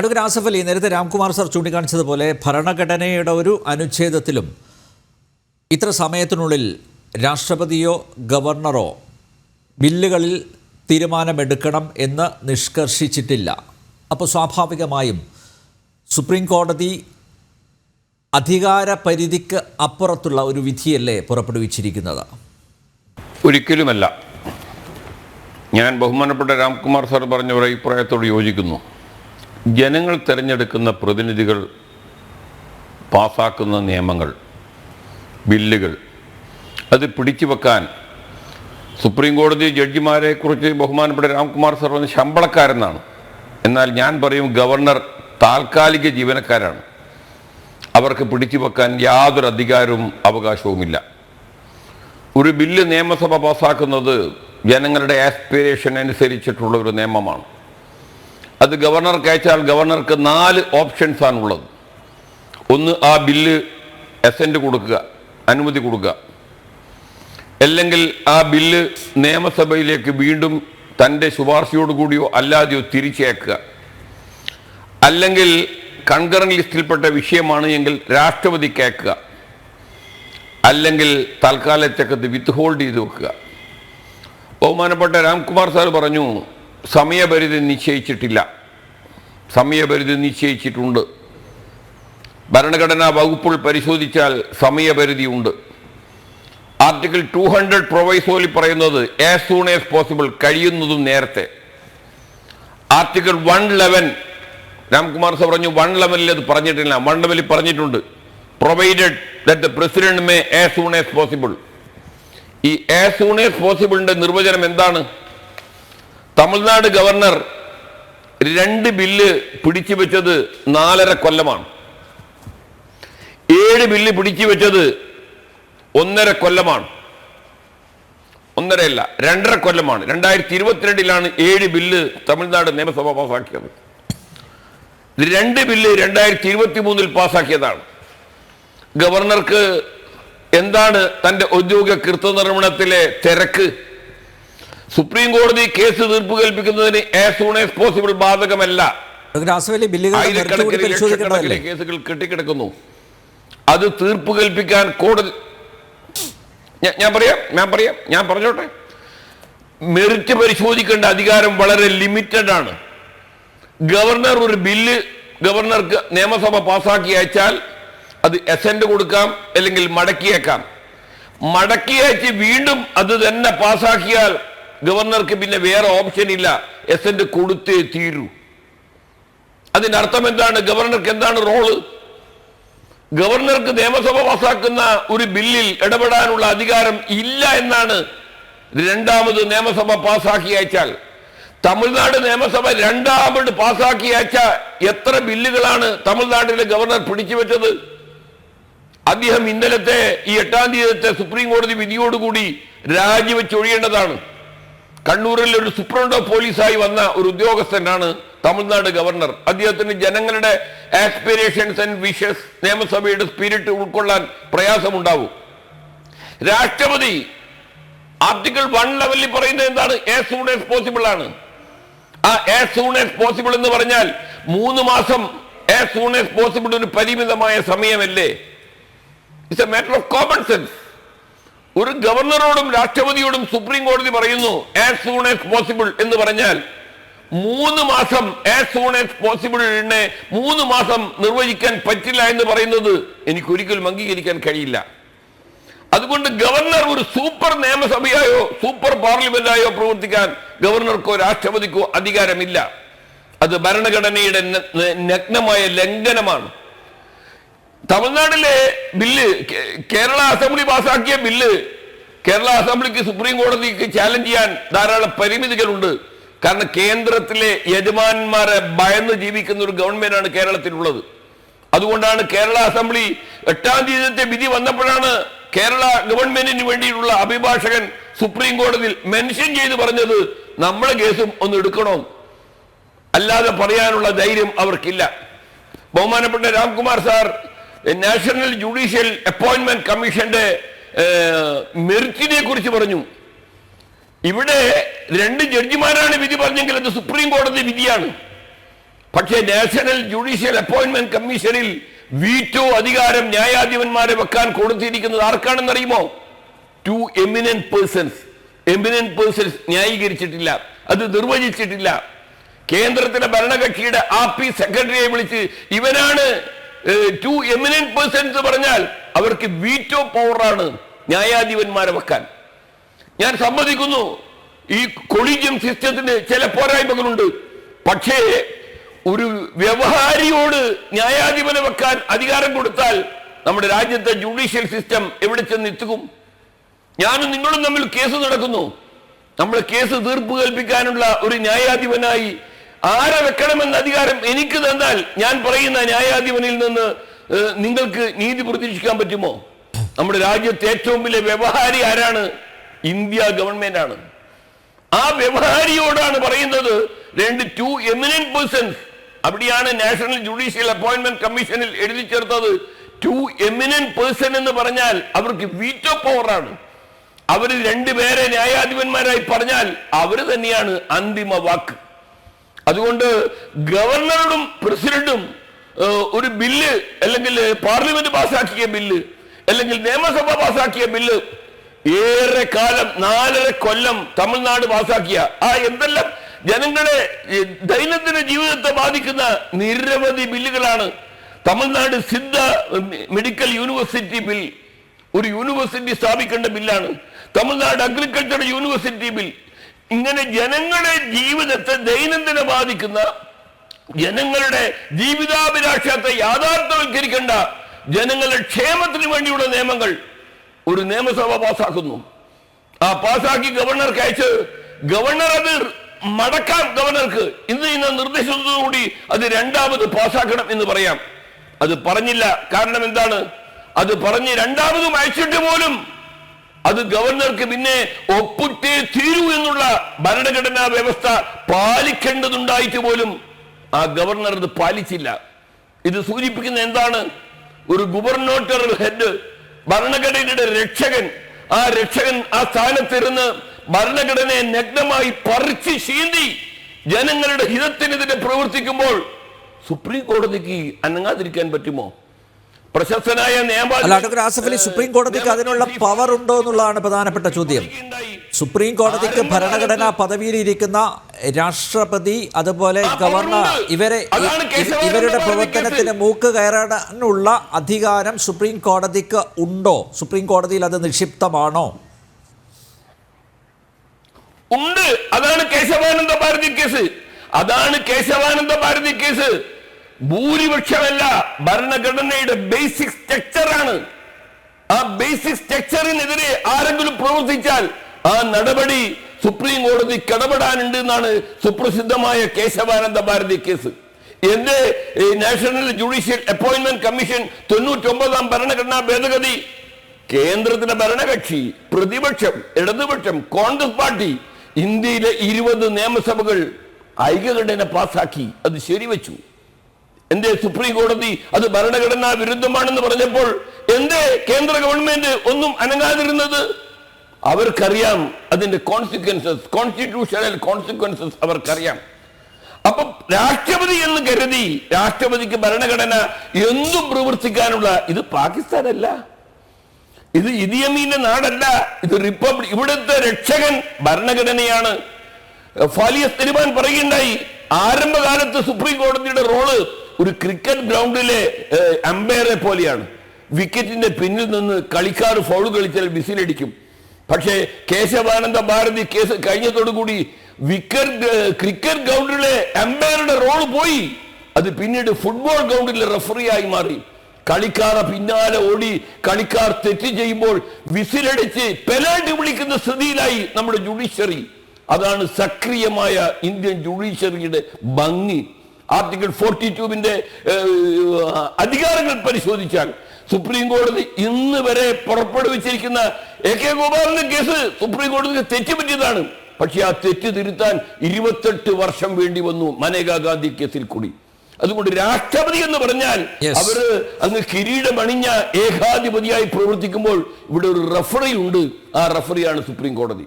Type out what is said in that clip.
Advocate Asaf Ali നേരത്തെ Ramkumar sir ചൂണ്ടിക്കാണിച്ചതുപോലെ ഭരണഘടനയുടെ ഒരു അനുച്ഛേദത്തിലും ഇത്ര സമയത്തിനുള്ളിൽ രാഷ്ട്രപതിയോ ഗവർണറോ ബില്ലുകളിൽ തീരുമാനമെടുക്കണം എന്ന് നിഷ്കർഷിച്ചിട്ടില്ല. അപ്പോൾ സ്വാഭാവികമായും സുപ്രീം കോടതി അധികാര പരിധിക്ക് അപ്പുറത്തുള്ള ഒരു വിധിയല്ലേ പുറപ്പെടുവിച്ചിരിക്കുന്നത്? ഒരിക്കലുമല്ല. ഞാൻ ബഹുമാനപ്പെട്ട രാംകുമാർ സാർ പറഞ്ഞ ഒരു അഭിപ്രായത്തോട് യോജിക്കുന്നു. ജനങ്ങൾ തിരഞ്ഞെടുക്കുന്ന പ്രതിനിധികൾ പാസാക്കുന്ന നിയമങ്ങൾ ബില്ലുകൾ അത് പിടിച്ചു വെക്കാൻ സുപ്രീം കോടതി ജഡ്ജിമാരെ കുറിച്ച് ബഹുമാനപ്പെട്ട രാംകുമാർ സർവൻ ശമ്പളക്കാരെന്നാണ്. എന്നാൽ ഞാൻ പറയും ഗവർണർ താൽക്കാലിക ജീവനക്കാരാണ്. അവർക്ക് പിടിച്ചു വെക്കാൻ യാതൊരു അധികാരവും അവകാശവുമില്ല. ഒരു ബില്ല് നിയമസഭ പാസാക്കുന്നത് ജനങ്ങളുടെ ആസ്പിരേഷൻ അനുസരിച്ചിട്ടുള്ള ഒരു നിയമമാണ്. അത് ഗവർണർക്ക് അയച്ചാൽ ഗവർണർക്ക് നാല് ഓപ്ഷൻസ് ഉള്ളത് ഒന്ന് ആ ബില്ല് എസെന്റ് കൊടുക്കുക അനുമതി കൊടുക്കുക. അല്ലെങ്കിൽ ആ ബില്ല് നിയമസഭയിലേക്ക് വീണ്ടും തന്റെ ശുപാർശയോടുകൂടിയോ അല്ലാതെയോ തിരിച്ചേക്കുക അല്ലെങ്കിൽ കൺകറന്റ് ലിസ്റ്റിൽപ്പെട്ട വിഷയമാണ് എങ്കിൽ രാഷ്ട്രപതി കേൾക്കുക അല്ലെങ്കിൽ തൽക്കാലത്തേക്കത്ത് വിത്ത് ഹോൾഡ് ചെയ്ത് വെക്കുക. ബഹുമാനപ്പെട്ട രാംകുമാർ സാർ പറഞ്ഞു സമയപരിധി നിശ്ചയിച്ചിട്ടില്ല. സമയപരിധി നിശ്ചയിച്ചിട്ടുണ്ട്. ഭരണഘടനാ വകുപ്പുകൾ പരിശോധിച്ചാൽ സമയപരിധി ഉണ്ട്. ആർട്ടിക്കിൾ ടു ഹൺഡ്രഡ് പ്രൊവൈസോലി പറയുന്നത് ആസ് സൂൺ ആസ് പോസിബിൾ കഴിയുന്നതും നേരത്തെ. Article one eleven Ramkumar sir പറഞ്ഞു വൺ ലെവനിൽ അത് പറഞ്ഞിട്ടില്ല. വൺ ലെവലിൽ പറഞ്ഞിട്ടുണ്ട്. Provided that the president may as soon as possible ഈ ആസ് സൂൺ ആസ് പോസിബിളിന്റെ നിർവചനം എന്താണ്? തമിഴ്നാട് ഗവർണർ രണ്ട് ബില്ല് പിടിച്ചു വെച്ചത് നാലര കൊല്ലമാണ്. ഏഴ് ബില്ല് പിടിച്ചു വെച്ചത് ഒന്നര കൊല്ലമാണ്. ഒന്നരയല്ല രണ്ടര കൊല്ലമാണ്. രണ്ടായിരത്തി ഇരുപത്തിരണ്ടിലാണ് ഏഴ് ബില്ല് തമിഴ്നാട് നിയമസഭ പാസാക്കിയത്. ഇത് രണ്ട് ബില്ല് രണ്ടായിരത്തി ഇരുപത്തി മൂന്നിൽ പാസാക്കിയതാണ്. ഗവർണർക്ക് എന്താണ് തന്റെ ഔദ്യോഗിക കൃത്യനിർവഹണത്തിലെ തിരക്ക്? സുപ്രീം കോടതി കേസ് തീർപ്പ് കൽപ്പിക്കുന്നതിന് ആസ് സൂൺ ആസ് പോസിബിൾ ബാധകമല്ല. ആയിരക്കണക്കിന് ലക്ഷക്കണക്കിന് കേസുകൾ കെട്ടിക്കിടക്കുന്നു. അത് തീർപ്പ് കൽപ്പിക്കാൻ കോടതി ഞാൻ- ഞാൻ പറയാം ഞാൻ പറയാം ഞാൻ പറഞ്ഞോട്ടെ. മെറിറ്റ് പരിശോധിക്കേണ്ട അധികാരം വളരെ ലിമിറ്റഡ് ആണ്. ഗവർണർ ഒരു ബില്ല് ഗവർണർക്ക് നിയമസഭ പാസാക്കി അയച്ചാൽ അത് എസെന്റ് കൊടുക്കാം അല്ലെങ്കിൽ മടക്കിയേക്കാം. മടക്കിയേച്ച് വീണ്ടും അത് തന്നെ പാസാക്കിയാൽ ഗവർണർക്ക് പിന്നെ വേറെ ഓപ്ഷൻ ഇല്ല. എസ് എന്റെ കൊടുത്തേ തീരൂ. അതിന്റെ അർത്ഥം എന്താണ്? ഗവർണർക്ക് എന്താണ് റോൾ ഗവർണർക്ക് നിയമസഭ പാസാക്കുന്ന ഒരു ബില്ലിൽ ഇടപെടാനുള്ള അധികാരം ഇല്ല എന്നാണ് രണ്ടാമത് നിയമസഭ പാസാക്കി അയച്ചാൽ. തമിഴ്നാട് നിയമസഭ രണ്ടാമത് പാസാക്കി അയച്ച എത്ര ബില്ലുകളാണ് തമിഴ്നാട്ടിലെ ഗവർണർ പിടിച്ചു വെച്ചത് അദ്ദേഹം ഇന്നലത്തെ ഈ എട്ടാം തീയതിത്തെ സുപ്രീം കോടതി വിധിയോടുകൂടി രാജിവെച്ചൊഴിയേണ്ടതാണ്. കണ്ണൂരിൽ ഒരു സുപ്രണ്ടോ പോലീസായി വന്ന ഒരു ഉദ്യോഗസ്ഥനാണ് തമിഴ്നാട് ഗവർണർ. അദ്ദേഹത്തിന് ജനങ്ങളുടെ ആസ്പിറേഷൻസ് ആൻഡ് വിഷസ് നിയമസഭയുടെ സ്പിരിറ്റ് ഉൾക്കൊള്ളാൻ പ്രയാസമുണ്ടാവും. രാഷ്ട്രപതി ആർട്ടിക്കിൾ വൺ ലെവലിൽ പറയുന്നത് എന്താണ്? ആസ് സൂൺ ആസ് പോസിബിൾ ആണ്. ആ ആസ് സൂൺ ആസ് പോസിബിൾ എന്ന് പറഞ്ഞാൽ മൂന്ന് മാസം ആസ് സൂൺ ആസ് പോസിബിൾ ഒരു പരിമിതമായ സമയമല്ലേ? It's a matter of common sense ഒരു ഗവർണറോടും രാഷ്ട്രപതിയോടും സുപ്രീം കോടതി പറയുന്നു ആസ് സൂൺ ആസ് പോസിബിൾ എന്ന് പറഞ്ഞാൽ മൂന്ന് മാസം ആസ് സൂൺ ആസ് പോസിബിളിനെ മൂന്ന് മാസം നിർവചിക്കാൻ പറ്റില്ല എന്ന് പറയുന്നത് എനിക്ക് ഒരിക്കലും അംഗീകരിക്കാൻ കഴിയില്ല. അതുകൊണ്ട് ഗവർണർ ഒരു സൂപ്പർ നിയമസഭയായോ സൂപ്പർ പാർലമെന്റായോ പ്രവർത്തിക്കാൻ ഗവർണർക്കോ രാഷ്ട്രപതിക്കോ അധികാരമില്ല. അത് ഭരണഘടനയുടെ നഗ്നമായ ലംഘനമാണ്. തമിഴ്നാട്ടിലെ ബില്ല് കേരള അസംബ്ലി പാസാക്കിയ ബില്ല് കേരള അസംബ്ലിക്ക് സുപ്രീം കോടതിക്ക് ചാലഞ്ച് ചെയ്യാൻ ധാരാളം പരിമിതികളുണ്ട്. കാരണം കേന്ദ്രത്തിലെ യജമാന്മാരെ ഭയന്ന് ജീവിക്കുന്ന ഒരു ഗവൺമെന്റാണ് കേരളത്തിലുള്ളത്. അതുകൊണ്ടാണ് കേരള അസംബ്ലി എട്ടാം തീയതിത്തെ വിധി വന്നപ്പോഴാണ് കേരള ഗവൺമെന്റിന് വേണ്ടിയിട്ടുള്ള അഭിഭാഷകൻ സുപ്രീം കോടതിയിൽ മെൻഷൻ ചെയ്ത് പറഞ്ഞത് നമ്മളെ കേസും ഒന്ന് എടുക്കണോ അല്ലാതെ പറയാനുള്ള ധൈര്യം അവർക്കില്ല. ബഹുമാനപ്പെട്ട Ramkumar sir national judicial appointment കമ്മീഷന്റെ മെറിറ്റിനെ കുറിച്ച് പറഞ്ഞു. ഇവിടെ രണ്ട് ജഡ്ജിമാരാണ് വിധി പറഞ്ഞെങ്കിൽ അത് സുപ്രീം കോടതി വിധിയാണ്. പക്ഷേ നാഷണൽ ജുഡീഷ്യൽ അപ്പോയിന്റ്മെന്റ് കമ്മീഷനിൽ വീറ്റോ അധികാരം ന്യായാധിപന്മാരെ വെക്കാൻ കൊടുത്തിരിക്കുന്നത് ആർക്കാണെന്ന് അറിയുമോ two eminent persons eminent persons ന്യായീകരിച്ചിട്ടില്ല. അത് നിർവചിച്ചിട്ടില്ല. കേന്ദ്രത്തിലെ ഭരണകക്ഷിയുടെ ആപ്പി സെക്രട്ടറിയെ വിളിച്ച് ഇവനാണ് ടു എമിനന്റ് പേഴ്സൺസ് പറഞ്ഞാൽ അവർക്ക് വീറ്റോ പവറാണ് ന്യായാധിപന്മാരെ വെക്കാൻ. ഞാൻ സമ്മതിക്കുന്നു. ഈ കൊളീജിയം സിസ്റ്റത്തിന് ചില പോരായ്മകളുണ്ട്. പക്ഷേ ഒരു വ്യവഹാരിയോട് ന്യായാധിപനെ വെക്കാൻ അധികാരം കൊടുത്താൽ നമ്മുടെ രാജ്യത്തെ ജുഡീഷ്യൽ സിസ്റ്റം എവിടെ ചെന്ന് എത്തുക്കും ഞാനും നിങ്ങളും തമ്മിൽ കേസ് നടക്കുന്നു. നമ്മൾ കേസ് തീർപ്പ് കൽപ്പിക്കാനുള്ള ഒരു ന്യായാധിപനായി ആരെ വെക്കണമെന്ന അധികാരം എനിക്ക് തന്നാൽ ഞാൻ പറയുന്ന ന്യായാധിപനിൽ നിന്ന് നിങ്ങൾക്ക് നീതി പ്രതീക്ഷിക്കാൻ പറ്റുമോ? നമ്മുടെ രാജ്യത്തെ ഏറ്റവും വലിയ വ്യവഹാരി ആരാണ്? ഇന്ത്യ ഗവൺമെന്റ് ആണ് ആ വ്യവഹാരിയോടാണ് പറയുന്നത് രണ്ട് ടു എമിനന്റ് പേഴ്സൺസ്. അവിടെയാണ് നാഷണൽ ജുഡീഷ്യൽ അപ്പോയിന്റ്മെന്റ് കമ്മീഷനിൽ എഴുതി ചേർത്തത്. ടു എമിനന്റ് പേഴ്സൺ എന്ന് പറഞ്ഞാൽ അവർക്ക് വീറ്റോ പവറാണ്. അവർ രണ്ടുപേരെ ന്യായാധിപന്മാരായി പറഞ്ഞാൽ അവർ തന്നെയാണ് അന്തിമ വാക്ക്. അതുകൊണ്ട് ഗവർണറും പ്രസിഡന്റും ഒരു ബില്ല് അല്ലെങ്കിൽ പാർലമെന്റ് പാസാക്കിയ ബില്ല് അല്ലെങ്കിൽ നിയമസഭ പാസാക്കിയ ബില്ല് ഏറെ കാലം നാലര കൊല്ലം തമിഴ്നാട് പാസാക്കിയ ആ എന്തെല്ലാം ജനങ്ങളെ ദൈനംദിന ജീവിതത്തെ ബാധിക്കുന്ന നിരവധി ബില്ലുകളാണ്. Tamil Nadu Siddha medical university bill ഒരു യൂണിവേഴ്സിറ്റി സ്ഥാപിക്കേണ്ട ബില്ലാണ്. തമിഴ്നാട് അഗ്രികൾച്ചർ യൂണിവേഴ്സിറ്റി ബിൽ ഇങ്ങനെ ജനങ്ങളുടെ ജീവിതത്തെ ദൈനംദിന ബാധിക്കുന്ന ജനങ്ങളുടെ ജീവിതാഭിലാഷത്തെ യാഥാർത്ഥ്യവൽക്കരിക്കേണ്ട ജനങ്ങളുടെ ക്ഷേമത്തിന് വേണ്ടിയുള്ള നിയമങ്ങൾ ഒരു നിയമസഭ പാസാക്കുന്നു. ആ പാസാക്കി ഗവർണർക്ക് അയച്ച് ഗവർണർ അത് മടക്കാം ഗവർണർക്ക്. ഇന്ന് ഇന്ന് നിർദ്ദേശത്തോടുകൂടി അത് രണ്ടാമത് പാസാക്കണം എന്ന് പറയാം. അത് പറഞ്ഞില്ല. കാരണം എന്താണ്? അത് പറഞ്ഞ് രണ്ടാമതും അയച്ചിട്ട് പോലും അത് ഗവർണർക്ക് പിന്നെ ഒപ്പിട്ടേ തീരൂ എന്നുള്ള ഭരണഘടനാ വ്യവസ്ഥ പാലിക്കേണ്ടതുണ്ടായിട്ട് പോലും ആ ഗവർണർ അത് പാലിച്ചില്ല. ഇത് സൂചിപ്പിക്കുന്ന എന്താണ്? ഒരു ഗുവർണോട്ടർ ഹെഡ് ഭരണഘടനയുടെ രക്ഷകൻ ആ രക്ഷകൻ ആ സ്ഥാനത്തിരുന്ന് ഭരണഘടനയെ നഗ്നമായി പറിച്ച് ശീന്തി ജനങ്ങളുടെ ഹിതത്തിനെതിരെ പ്രവർത്തിക്കുമ്പോൾ സുപ്രീം കോടതിക്ക് അനങ്ങാതിരിക്കാൻ പറ്റുമോ? പ്രശസ്തനായ ഡോക്ടർ ആസഫ് അലി സുപ്രീം കോടതിക്ക് അതിനുള്ള പവർ ഉണ്ടോ എന്നുള്ളതാണ് പ്രധാനപ്പെട്ട ചോദ്യം. സുപ്രീം കോടതിക്ക് ഭരണഘടനാ പദവിയിൽ ഇരിക്കുന്ന രാഷ്ട്രപതി അതുപോലെ ഗവർണർ ഇവരെ ഇവരുടെ പ്രവർത്തനത്തിന് മൂക്ക് കയറാനുള്ള അധികാരം സുപ്രീം കോടതിക്ക് ഉണ്ടോ? സുപ്രീം കോടതിയിൽ അത് നിക്ഷിപ്തമാണോ? ഉണ്ട്. അതാണ് കേശവാനന്ദ ഭാരതി കേസ്. അതാണ് കേശവാനന്ദ ഭാരതി കേസ്. ഭൂരിപക്ഷമല്ല. ഭരണഘടനയുടെ ബേസിക് സ്ട്രക്ചറാണ് ആ ബേസിക് സ്ട്രക്ചറിനെതിരെ ആരെങ്കിലും പ്രവർത്തിച്ചാൽ ആ നടപടി സുപ്രീം കോടതി കടപെടാനുണ്ട് എന്നാണ് സുപ്രസിദ്ധമായ കേശവാനന്ദ ഭാരതി കേസ്. എന്റെ നാഷണൽ ജുഡീഷ്യൽ അപ്പോയിന്റ്മെന്റ് കമ്മീഷൻ തൊണ്ണൂറ്റൊമ്പതാം ഭരണഘടനാ ഭേദഗതി. കേന്ദ്രത്തിലെ ഭരണകക്ഷി പ്രതിപക്ഷം ഇടതുപക്ഷം കോൺഗ്രസ് പാർട്ടി ഇന്ത്യയിലെ ഇരുപത് നിയമസഭകൾ ഐക്യകണ്ഠേന പാസാക്കി. അത് ശരിവെച്ചു. എന്തേ സുപ്രീം കോടതി അത് ഭരണഘടനാ വിരുദ്ധമാണെന്ന് പറഞ്ഞപ്പോൾ എന്തേ കേന്ദ്ര ഗവൺമെന്റ് ഒന്നും അനങ്ങാതിരുന്നത്? അവർക്കറിയാം അതിന്റെ കോൺസിക്വൻസസ് കോൺസ്റ്റിറ്റ്യൂഷണൽ കോൺസിക്വൻസസ് അവർക്കറിയാം. അപ്പൊ രാഷ്ട്രപതി എന്ന് കരുതി രാഷ്ട്രപതിക്ക് ഭരണഘടന എന്തും പ്രവർത്തിക്കാനുള്ള ഇത് പാകിസ്ഥാനല്ല. ഇത് ഇതിയമീന്റെ നാടല്ല. ഇത് റിപ്പബ്ലിക് ഇവിടുത്തെ രക്ഷകൻ ഭരണഘടനയാണ്. ഫാലിയസ് തിരുമാൻ പറയുകയുണ്ടായി ആരംഭകാലത്ത് സുപ്രീം കോടതിയുടെ റോൾ ഒരു ക്രിക്കറ്റ് ഗ്രൗണ്ടിലെ അമ്പയറെ പോലെയാണ്. വിക്കറ്റിന്റെ പിന്നിൽ നിന്ന് കളിക്കാർ ഫൗൾ കളിച്ചാൽ വിസിലടിക്കും. പക്ഷേ കേശവാനന്ദ ഭാരതി കേസ് കഴിഞ്ഞതോടുകൂടി വിക്കറ്റ് ക്രിക്കറ്റ് ഗ്രൗണ്ടിലെ അമ്പയറുടെ റോൾ പോയി. അത് പിന്നീട് ഫുട്ബോൾ ഗ്രൗണ്ടിലെ റഫറിയായി മാറി. കളിക്കാർ പിന്നാലെ ഓടി കളിക്കാർ തെറ്റ് ചെയ്യുമ്പോൾ വിസിലടിച്ച് പെലാട്ട് വിളിക്കുന്ന സ്ഥിതിയിലായി നമ്മുടെ ജുഡീഷ്യറി അതാണ് സക്രിയമായ ഇന്ത്യൻ ജുഡീഷ്യറിയുടെ ഭംഗി. ആർട്ടിക്കിൾ ഫോർട്ടി ടൂവിന്റെ അധികാരങ്ങൾ പരിശോധിച്ചാൽ സുപ്രീം കോടതി ഇന്ന് വരെ പുറപ്പെടുവിച്ചിരിക്കുന്ന എ കെ ഗോപാലിന്റെ കേസ് സുപ്രീം കോടതിക്ക് തെറ്റുപറ്റിയതാണ്. പക്ഷെ ആ തെറ്റ് തിരുത്താൻ ഇരുപത്തെട്ട് വർഷം വേണ്ടി വന്നു മനേകാ ഗാന്ധി കേസിൽ കൂടി. അതുകൊണ്ട് രാഷ്ട്രപതി എന്ന് പറഞ്ഞാൽ അവർ അങ്ങ് കിരീടമണിഞ്ഞ ഏകാധിപതിയായി പ്രവർത്തിക്കുമ്പോൾ ഇവിടെ ഒരു റഫറി ഉണ്ട്. ആ റഫറിയാണ് സുപ്രീം കോടതി.